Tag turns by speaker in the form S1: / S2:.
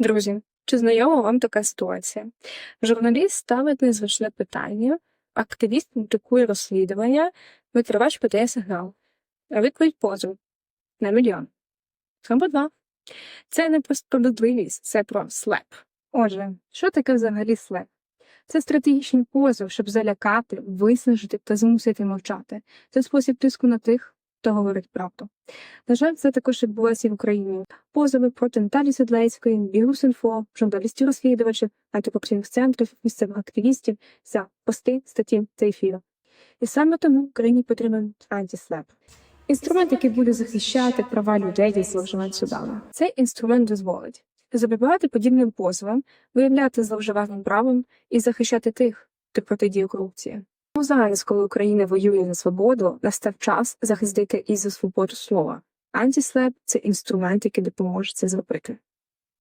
S1: Друзі, чи знайома вам така ситуація? Журналіст ставить незвичне питання, активіст публікує розслідування, викривач подає сигнал. А відповідь позов на мільйон. Або два. Це не про справедливість, це про слеп. Отже, що таке взагалі слеп? Це стратегічний позов, щоб залякати, виснажити та змусити мовчати. Це спосіб тиску на тих, хто говорить правду. На жаль, це також відбувається і в Україні. Позови проти Наталі Седлецької, Бігус.Інфо, журналістів-розслідувачів, антикорупційних центрів, місцевих активістів за пости, статті та ефіри. І саме тому Україні потрібен антислеп. Інструмент, який буде захищати права людей від зловживань судами. Цей інструмент дозволить запобігати подібним позовам, виявляти зловживанням правом і захищати тих, хто протидіє корупції. Ну, зараз, коли Україна воює за свободу, настав час захистити і за свободу слова. Антислеп це інструмент, який допоможе це зробити.